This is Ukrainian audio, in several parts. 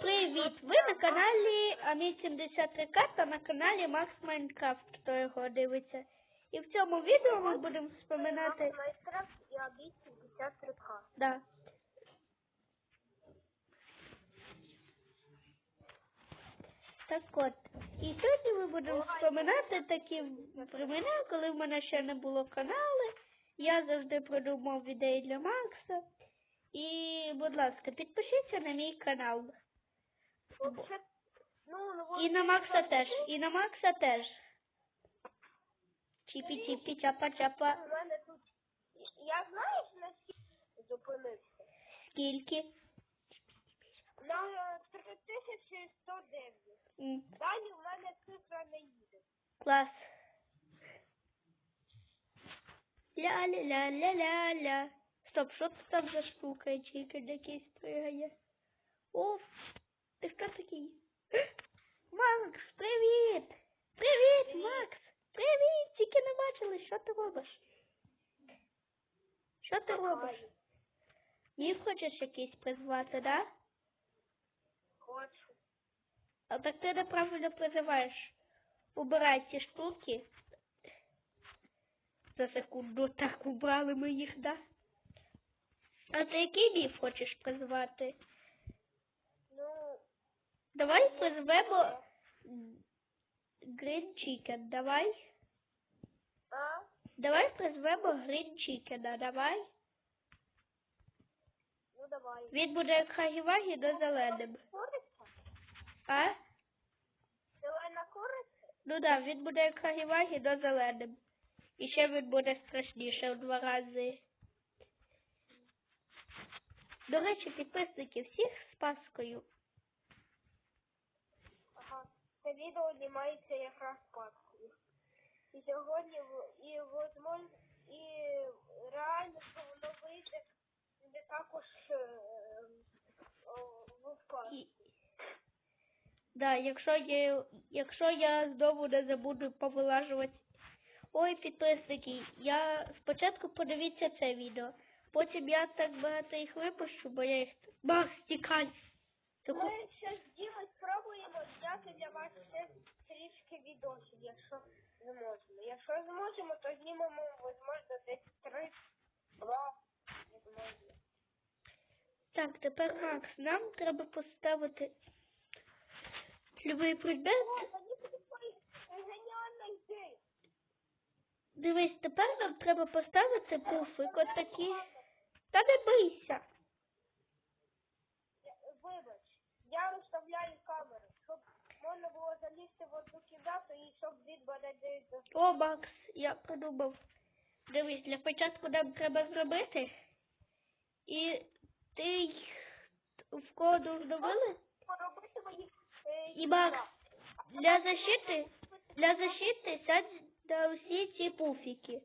Привіт! Ви на каналі Амі73К та на каналі Макс Майнкрафт, хто його дивиться. І в цьому відео ми будемо вспоминати. Майнкрафт і Абі 73К. Да. Так от. І сьогодні ми будемо вспоминати такі времена, коли в мене ще не було каналу. Я завжди придумав ідеї для Макса. І, будь ласка, підпишіться на мій канал. Вообще, ну, ну, І на Макса теж. І на Макса теж. Чіпі-чіпі, чапа-чапа. У мене тут... Я знаєш, наскільки зупинився? Скільки? На 3109. М, Далі в мене цифра не їде. Клас. Ля-ля-ля-ля-ля-ля. Стоп, що це там за штука, чийка якийсь пригає? О, ти хто такий? Макс, привіт! Привіт, Макс! Привіт! Тільки не бачили, що ти робиш? Що ти робиш? Міг хочеш якийсь призвати, да? Хочу. А так ти неправильно призиваєш. Убирай ці штуки. За секунду так убрали ми їх, да? А ти який міф хочеш призвати? Ну, Давай призвемо Green Chicken, давай. а? Давай призвемо Green Chicken, давай. Ну, давай. Він буде як Хагі-Вагі, до зеленим. А? Зелена куриця? Ну да, він буде як Хагі-Вагі, до зеленим. І ще він буде страшніше в два рази. До речі, підписники всіх з Паскою. Ага. Це відео знімається якраз паскою. І сьогодні, і, возможно, і реально, що воно вийде не також е, в Пасху. І... Да, якщо я, якщо я знову не забуду повилажувати. Ой, підписники, я спочатку подивіться це відео. Потім я так багато їх випущу, бо я їх. Макс, тікай! Ти Ми ще з спробуємо зняти для вас ще трішки відосів, якщо зможемо. Якщо зможемо, то знімемо, можливо, десь три, два, не знаю. Так, тепер Макс, нам треба поставити любий предмет. Дивись, тепер нам треба поставити пуфик от такі. Та не бийся. Вибач, я розставляю камеру, щоб залізти в одну кімнату і щоб він мене не О, Макс, я придумав. Дивись, для початку нам треба зробити. І ти їх в коду вдавили? поробити мої е, І Макс, для защити, для защити сядь на усі ці пуфіки.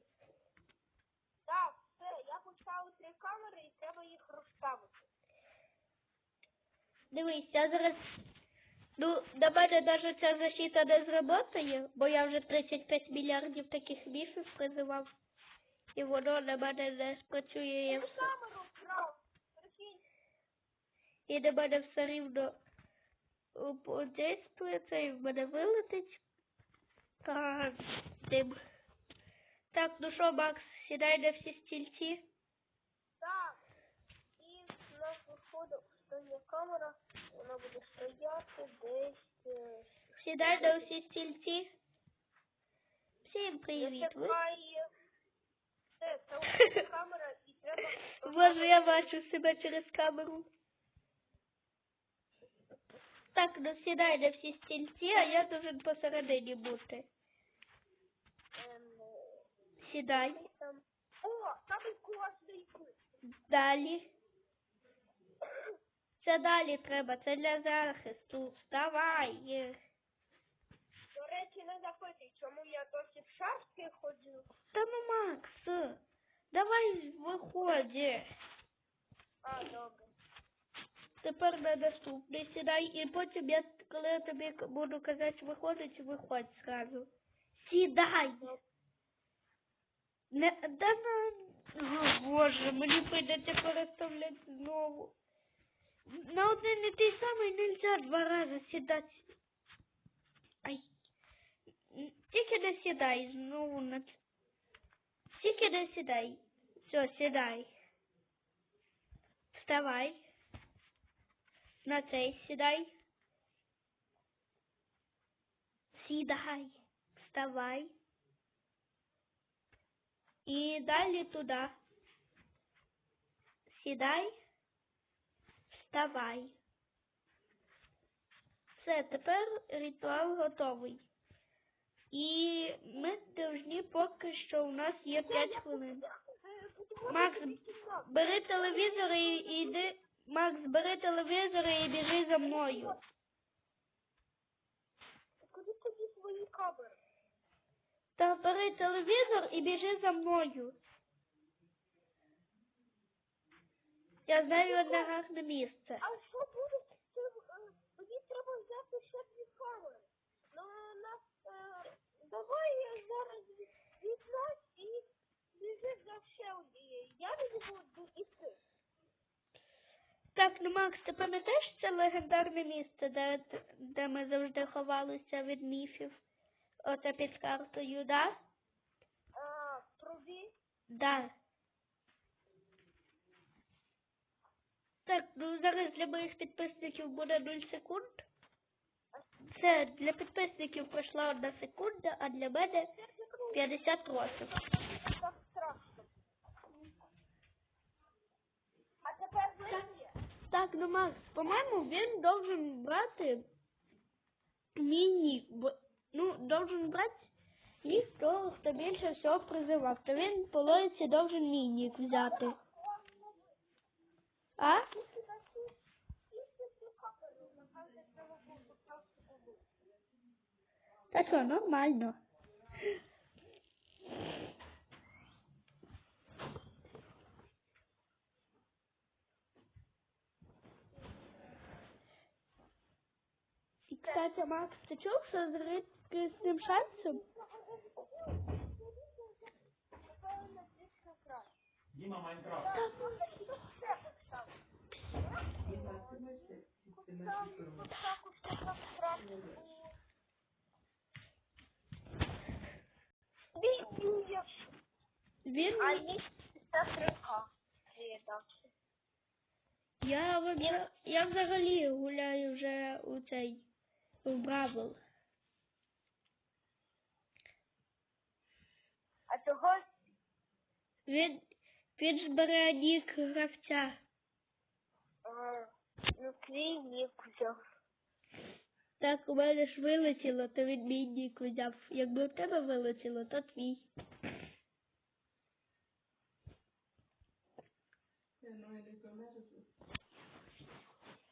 Так, все, я поставив три камери і треба їх розставити. Дивись, я зараз. Ну, на мене навіть ця защита не зработає, бо я вже 35 мільярдів таких міфів призивав. І воно на мене не спрацює. І на мене все рівно подействується і в мене вилетить. Так, тим. Так, ну що, Макс, сідай на всі стільці. Так. І в нас виходить, що є камера, вона буде стояти десь. е, Сідай на всі стільці. Всім привіт. Ви... Зачекай. Все, це ось камера і треба. Боже, я бачу себе через камеру. Так, ну сідай на всі стільці, а я должен посередині бути. Ем, Сідай. е, там. О, самий класний кут. Далі. Це далі треба, це для захисту. Вставай. До речі, не запитуй, чому я досі в шапці ходжу. Та ну, Макс, давай виходь. А, добре. Тепер на наступний сідай, і потім я, коли я тобі буду казати виходить, виходь зразу. Сідай. Не, да на... О, Боже, мені прийдеться переставляти знову. На один і той самий нельзя два рази сідати. Ай. Тільки не сідай знову на Тільки не сідай. Все, сідай. Вставай. На цей сідай. Сідай. Вставай. І далі туди. Сідай. Вставай. Все, тепер ритуал готовий. І ми повинні поки що у нас є 5 хвилин. Макс, бери телевізор і і йди. Макс, бери телевізор і біжи за мною. Куди тобі свої камери? Та бери телевізор і біжи за мною. Я знаю одне гарне місце. А що буде е, Мені треба взяти ще дві камери. Ну, на, е, давай я зараз візьмеш і біжи за ще однією. Я не буду іти. Так, ну Макс, ти пам'ятаєш це легендарне місце, де, де ми завжди ховалися від міфів? Оце під картою, да? А, трубі. Да. Так, ну зараз для моїх підписників буде 0 секунд. Це для підписників пройшла одна секунда, а для мене 50 років. А тепер вийде. Так, ну Макс, по-моєму, він должен брати міні, ну, должен брати їх того, хто більше всього призивав. То він по логіці должен мінік взяти. А? Та що, нормально. І, кстати, Макс, ти чув, що з рідкісним шансом? Діма Майнкрафт. Він, А є сестрика. я, взагалі- я взагалі гуляю вже у цей, у Бравл. А того Він, він ж бере гравця. Твій нік взяв. Так, у мене ж вилетіло, то він мій нік взяв. Якби у тебе вилетіло, то твій.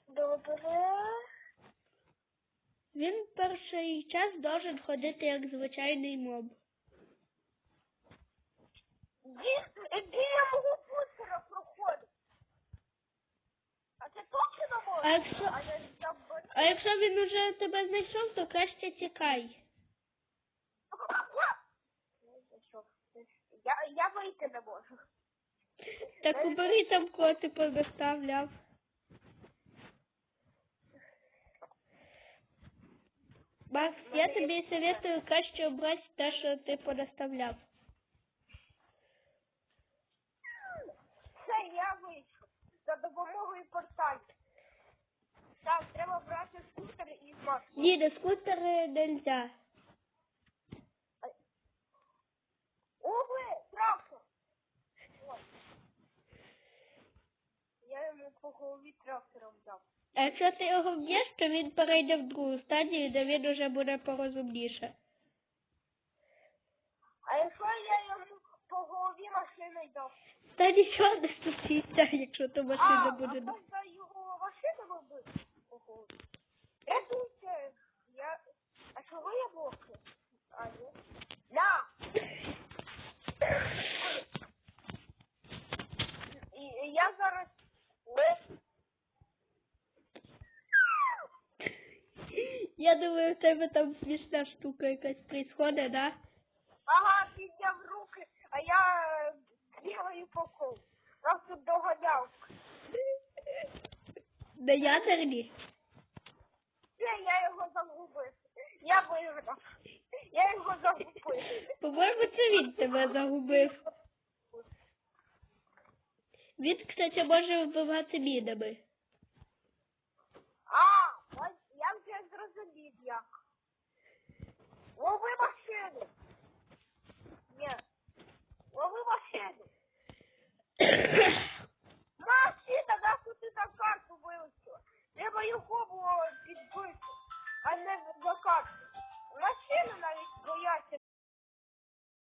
Добре. Він перший час должен ходити як звичайний моб. Ді- Біля мого бустера проходить. А це точно А якщо, А якщо він уже тебе знайшов, то краще тікай. Я, я вийти не можу. Так убери там кого ти позаставляв. Макс, я тобі советую краще обрати те, що ти понаставляв. Це я вийшов. За допомогою порталів. Так, треба брати скутер на скутери нельзя. Уви, трактор. Я йому по голові трактором дав. А якщо ти його вб'єш, то він перейде в другу стадію, де він уже буде порозумніше. А якщо я йому по голові машиною дав? Та нічого не стосується, якщо то машина а, буде. а можна його машиною вбити по голові? Рятуйте, я... А чого я блоки? А, ні. На! І, і я зараз... Ми... Я думаю, в тебе там смішна штука якась происходить, да? Ага, підняв руки, а я е, бігаю по колу. Нас тут доганяв. На ядерні? Я його загубив. По-моєму, це він тебе загубив. Він, кстати, може вбивати мінами. А, ось я вже зрозумів як. Лови машину. Ні. Лови машину. Машина, нахуй ти на карту вилучила. Треба його було підбити, а не на карту дитину навіть бояться.